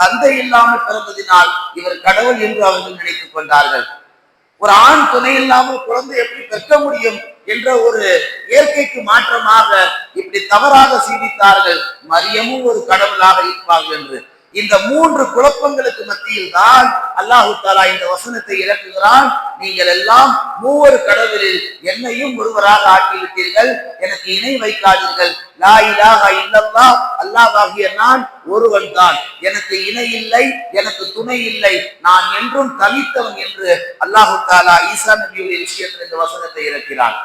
தந்தை இல்லாமல் பிறந்ததினால் இவர் கடவுள் என்று அவர்கள் நினைத்துக் கொண்டார்கள். ஒரு ஆண் துணை இல்லாமல் குழந்தை எப்படி பெற்க முடியும் என்ற ஒரு இயற்கைக்கு மாற்றமாக இப்படி தவறாக சிந்தித்தார்கள். மரியமும் ஒரு கடவுளாக இருப்பார்கள் என்று. இந்த மூன்று குழப்பங்களுக்கு மத்தியில் தான் அல்லாஹு தாலா இந்த வசனத்தை இறக்குகிறான். நீங்கள் எல்லாம் மூவர் கடவுளில் என்னையும் ஒருவராக ஆக்கிவிட்டீர்கள். எனக்கு இணை வைக்காதீர்கள். லா இலாஹா இல்லல்லாஹ் அல்லாஹ்வாகிய நான் ஒருவன் தான் எனக்கு இணை இல்லை எனக்கு துணை இல்லை. நான் என்றும் தவித்தவன் என்று அல்லாஹு தாலா ஈசா நபியுடைய விஷயத்தில் இந்த வசனத்தை இறக்கிறான்.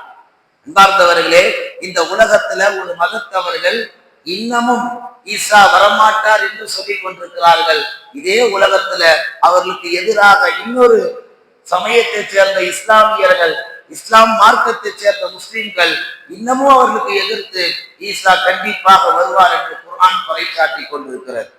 அன்பார்ந்தவர்களே இந்த உலகத்துல ஒரு மதத்தவர்கள் இன்னமும் ஈசா வரமாட்டார் என்று சொல்லிக் கொண்டிருக்கிறார்கள். இதே உலகத்துல அவர்களுக்கு எதிராக இன்னொரு சமயத்தைச் சேர்ந்த இஸ்லாமியர்கள் இஸ்லாம் மார்க்கத்தை சேர்ந்த முஸ்லிம்கள் இன்னமும் அவர்களுக்கு எதிர்த்து ஈசா கண்டிப்பாக வருவார் என்று குரான் பறைசாட்டி கொண்டிருக்கிறது.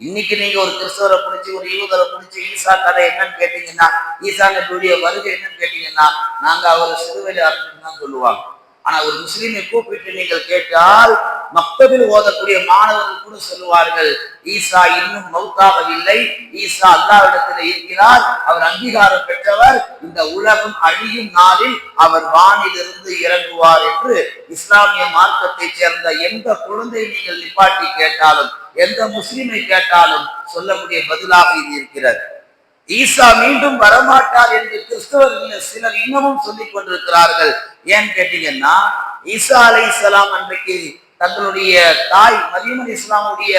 இன்னைக்கு நீங்க ஒரு கிறிஸ்தவரை பிடிச்சி ஒரு யூதரை பிடிச்சி ஈசா கதை என்னன்னு கேட்டீங்கன்னா ஈசா நபியுடைய வருகை என்னன்னு கேட்டீங்கன்னா நாங்க அவர் சிறுவையில் அரசு தான் சொல்லுவாங்க. ஆனா ஒரு முஸ்லீமை கூப்பிட்டு நீங்கள் கேட்டால் மக்தபில் ஓதக்கூடிய மாணவர்கள் கூட சொல்லுவார்கள் ஈசா இன்னும் மௌத்தாகவில்லை ஈசா அல்லாவிடத்தில் இருக்கிறார். அவர் அங்கீகாரம் பெற்றவர். இந்த உலகம் அழியும் நாளில் அவர் வானிலிருந்து இறங்குவார் என்று இஸ்லாமிய மார்க்கத்தை சேர்ந்த எந்த குழந்தை நீங்கள் நிப்பாட்டி கேட்டாலும் எந்த முஸ்லிமை கேட்டாலும் சொல்லக்கூடிய பதிலாக இது இருக்கிறது. ஈசா மீண்டும் வரமாட்டார் என்று கிறிஸ்தவர்கள் சிலர் இன்னமும் சொல்லிக் கொண்டிருக்கிறார்கள். ஏன்னு கேட்டீங்கன்னா ஈசா அலை இஸ்லாம் அன்றைக்கு தங்களுடைய தாய் மரியமன் இஸ்லாமுடைய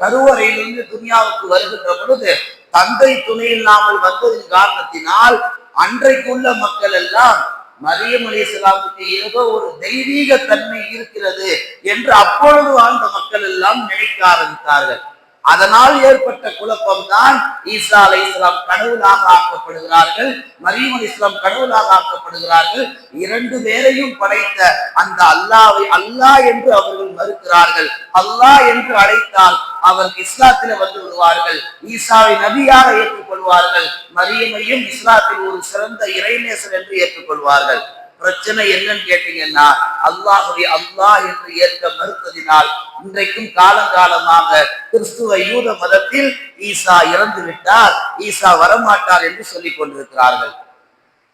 கருவறையிலிருந்து துனியாவுக்கு வருகின்ற பொழுது தந்தை துணை இல்லாமல் வந்ததின் காரணத்தினால் அன்றைக்குள்ள மக்கள் எல்லாம் மரியம் அலி இஸ்லாமுக்கு ஏதோ ஒரு தெய்வீக தன்மை இருக்கிறது என்று அப்பொழுது வாழ்ந்த மக்கள் எல்லாம் நினைக்க ஆரம்பித்தார்கள். அதனால் ஏற்பட்ட குழப்பம் தான் ஈசா அலை இஸ்லாம் கடவுளாக ஆக்கப்படுகிறார்கள் மரியம் அலி இஸ்லாம் கடவுளாக ஆக்கப்படுகிறார்கள். இரண்டு பேரையும் படைத்த அந்த அல்லாவை அல்லாஹ் என்று அவர்கள் மறுக்கிறார்கள். அல்லாஹ் என்று அழைத்தால் அவர் இஸ்லாத்தில வந்து விடுவார்கள். ஈசாவை நபியாக ஏற்றுக்கொள்வார்கள். மரியமையும் இஸ்லாத்தில் ஒரு சிறந்த இறைநேசர் என்று ஏற்றுக்கொள்வார்கள். பிரச்சனை என்னன்னு கேட்டீங்கன்னா அல்லாஹுடைய அல்லாஹ் என்று ஏற்க மறுத்ததினால் இன்றைக்கும் காலங்காலமாக கிறிஸ்துவ யூத மதத்தில் ஈசா இறந்து விட்டார் ஈசா வரமாட்டார் என்று சொல்லிக் கொண்டிருக்கிறார்கள்.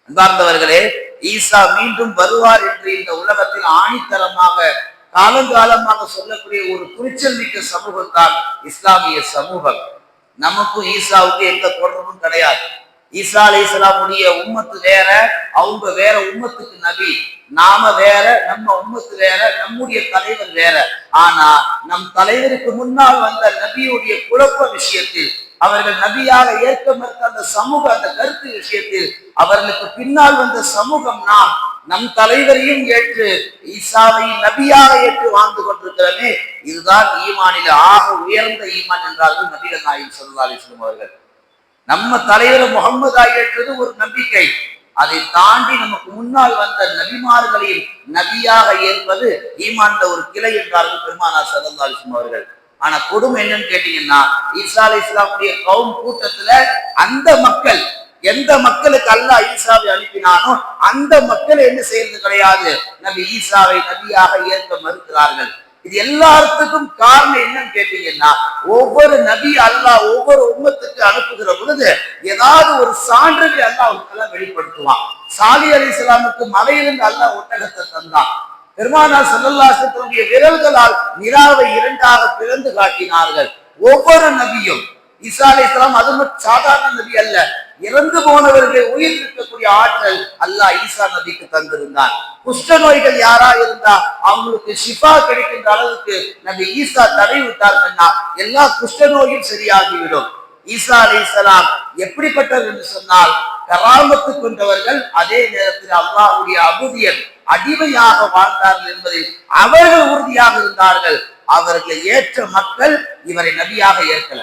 அன்பார்ந்தவர்களே ஈசா மீண்டும் வருவார் என்று இந்த உலகத்தில் ஆணித்தரமாக காலங்காலமாக சொல்லக்கூடிய ஒரு குறிச்சல் மிக்க சமூகம் தான் இஸ்லாமிய சமூகம். நமக்கும் ஈசாவுக்கும் எந்த தொடர்பும் கிடையாது. ஈசா அலி இஸ்லாமுடைய உம்மத்து வேற அவங்க வேற உம்மத்துக்கு நபி. நாம வேற நம்ம உம்மத்து வேற நம்முடைய தலைவர் வேற. ஆனா நம் தலைவருக்கு முன்னால் வந்த நபியுடைய குழப்ப விஷயத்தில் அவர்கள் நபியாக ஏற்க மறுத்த அந்த சமூக அந்த கருத்து விஷயத்தில் அவர்களுக்கு பின்னால் வந்த சமூகம் நாம் நம் தலைவரையும் ஏற்று ஈசாவை நபியாக ஏற்று வாழ்ந்து கொண்டிருக்கிறோமே இதுதான் ஈமானில ஆக உயர்ந்த ஈமான் என்றார்கள் நபிகள் நாயகம் சொல்லி சொல்லும் அவர்கள். நம்ம தலைவர் முகமதா ஏற்றது ஒரு நம்பிக்கை. அதை தாண்டி நமக்கு முன்னால் வந்த நபிமார்களையும் நபியாக ஏற்பது ஈமான்ல ஒரு கிளை என்றார்கள் பெருமானா சதந்தாலி அவர்கள். ஆனா கொடுமை என்னன்னு கேட்டீங்கன்னா ஈசா அலி இஸ்லாமுடைய கவுன் கூட்டத்துல அந்த மக்கள் எந்த மக்களுக்கு அல்லாஹ் ஈசாவை அனுப்பினானோ அந்த மக்கள் என்ன செய்யறது கிடையாது. நபி ஈசாவை நபியாக ஏற்க மறுக்கிறார்கள். இது எல்லாத்துக்கும் காரணம் என்னன்னு கேட்டீங்கன்னா ஒவ்வொரு நபி அல்லாஹ் ஒவ்வொரு உம்மத்துக்கு அனுப்புகிற பொழுது ஏதாவது ஒரு சான்றுகளை அல்லாஹ் அவங்களுக்கெல்லாம் வெளிப்படுத்துவான். சாலி அலி இஸ்லாமுக்கு மலையிலிருந்து அல்லா ஒட்டகத்தை தந்தான். பெருமானா செல்லல்லாசத்தினுடைய விரல்களால் நிலாவை இரண்டாக பிறந்து காட்டினார்கள். ஒவ்வொரு நபியும் இசா அலி இஸ்லாம் அது மட்டும் சாதாரண நபி அல்ல. இறந்து போனவர்களை உயிர் இருக்கக்கூடிய ஆற்றல் அல்லாஹ் ஈசா நபிக்கு தந்திருந்தான். குஷ்ட நோய்கள் யாரா இருந்தா அவங்களுக்கு ஷிஃபா கிடைக்கின்ற அளவுக்கு நபி ஈசா தடை விட்டார்கள்னா எல்லா குஷ்ட நோயும் சரியாகிவிடும். ஈசா அலி இஸ்லாம் எப்படிப்பட்டவர் என்று சொன்னால் கராமத்து கொண்டவர்கள் அதே நேரத்தில் அல்லாஹுடைய அபுதியர் அடிமையாக வாழ்ந்தார்கள் என்பதில் அவர்கள் உறுதியாக இருந்தார்கள். அவர்களை ஏற்ற மக்கள் இவரை நபியாக ஏற்கல.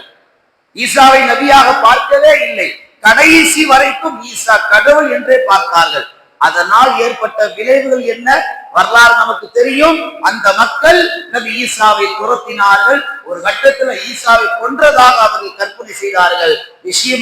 ஈசாவை நபியாக பார்க்கவே இல்லை. கடைசி வரைக்கும் ஈசா கடவுள் என்றே பார்த்தார்கள். அதனால் ஏற்பட்ட விளைவுகள் என்ன? வரலாறு நமக்கு தெரியும். அந்த மக்கள் நபி ஈசாவை துரத்தினார்கள். ஒரு கட்டத்தில் ஈசாவை கொன்றதாக அவர்கள் கற்பனை செய்தார்கள். விஷயம்